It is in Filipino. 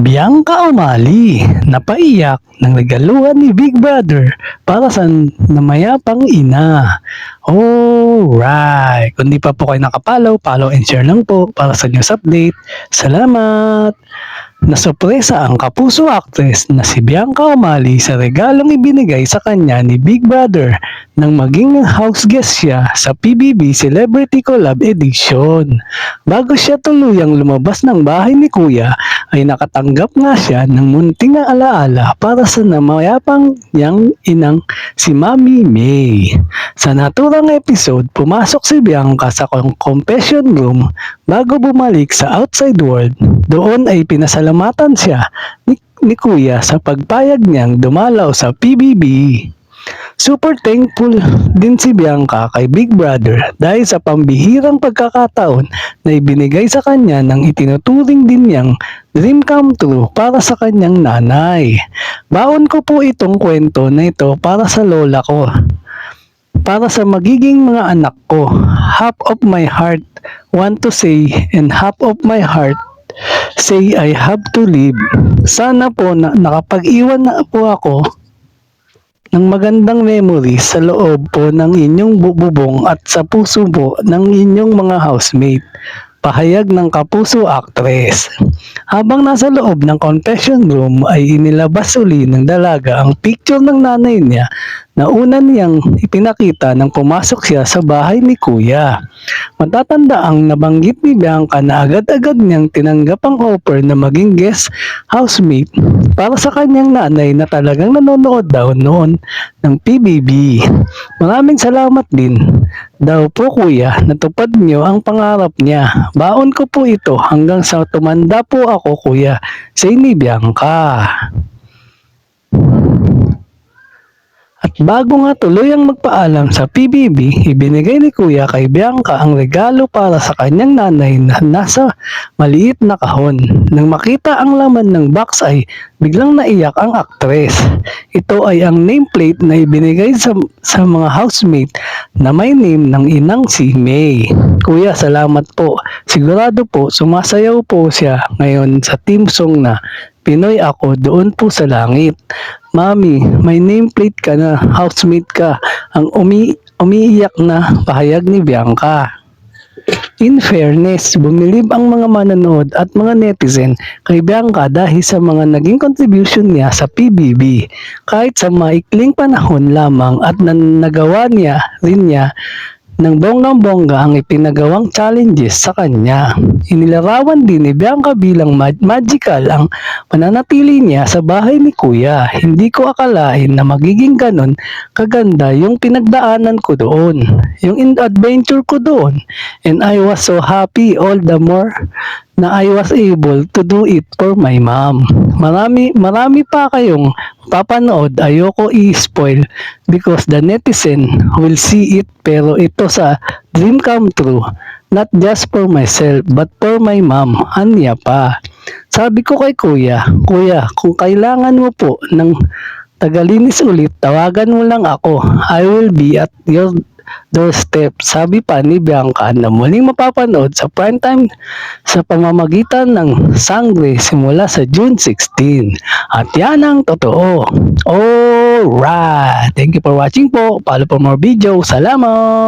Bianca Umali, napaiyak ng regaluhan ni Big Brother para sa namayapang ina. Alright! Kung di pa po kayo nakapalaw, follow and share lang po para sa news update. Salamat! Nasurpresa ang kapuso actress na si Bianca Umali sa regalong ibinigay sa kanya ni Big Brother nang maging house guest siya sa PBB Celebrity Collab Edition. Bago siya tuluyang lumabas ng bahay ni Kuya, ay nakatanggap nga siya ng munting na alaala para sa namayapang niyang inang si Mami May. Sa naturang episode, pumasok si Bianca sa con- confession room bago bumalik sa outside world. Doon ay pinasalamatan siya ni, ni Kuya sa pagpayag niyang dumalaw sa PBB. Super thankful din si Bianca kay Big Brother dahil sa pambihirang pagkakataon na ibinigay sa kanya ng itinuturing din niyang dream come true para sa kanyang nanay. Baon ko po itong kwento na ito para sa lola ko. Para sa magiging mga anak ko, half of my heart want to say and half of my heart say I have to live. Sana po na nakapag-iwan na po ako ng magandang memories sa loob po ng inyong bubong at sa puso po ng inyong mga housemate. Pahayag ng kapuso actress. Habang nasa loob ng confession room ay inilabas uli ng dalaga ang picture ng nanay niya na una niyang ipinakita nang pumasok siya sa bahay ni kuya. Matatanda ang nabanggit ni Bianca na agad-agad niyang tinanggap ang offer na maging guest housemate para sa kanyang nanay na talagang nanonood daw noon ng PBB. Maraming salamat din daw po kuya natupad niyo ang pangarap niya. Baon ko po ito hanggang sa tumanda po ako kuya sa ni Bianca. Bago nga tuluyang magpaalam sa PBB, ibinigay ni Kuya kay Bianca ang regalo para sa kanyang nanay na nasa maliit na kahon. Nang makita ang laman ng box ay biglang naiyak ang aktres. Ito ay ang nameplate na ibinigay sa, sa mga housemate na may name ng inang si May. Kuya, salamat po. Sigurado po sumasayaw po siya ngayon sa team song na Pinoy ako doon po sa langit. Mami, may nameplate ka na, housemate ka. Ang umi umiiyak na pahayag ni Bianca. In fairness, bumilib ang mga manonood at mga netizen kay Bianca dahil sa mga naging contribution niya sa PBB. Kahit sa maikling panahon lamang at nan nagawa niya rin niya ng bonggang-bongga ang ipinagawang challenges sa kanya. Inilarawan din ni Bianca bilang mag- magical ang pananatili niya sa bahay ni Kuya. Hindi ko akalain na magiging ganon kaganda yung pinagdaanan ko doon. Yung adventure ko doon. And I was so happy all the more na I was able to do it for my mom. Marami, marami pa kayong papanood. Ayoko i-spoil because the netizen will see it pero ito sa dream come true. Not just for myself but for my mom. Anya pa. Sabi ko kay kuya, kuya, kung kailangan mo po ng tagalinis ulit, tawagan mo lang ako. I will be at your doorstep. Sabi pa ni Bianca na muling mapapanood sa primetime sa pamamagitan ng Sangre simula sa June 16. At yan ang totoo. Alright! Thank you for watching po. Follow for more video. Salamat!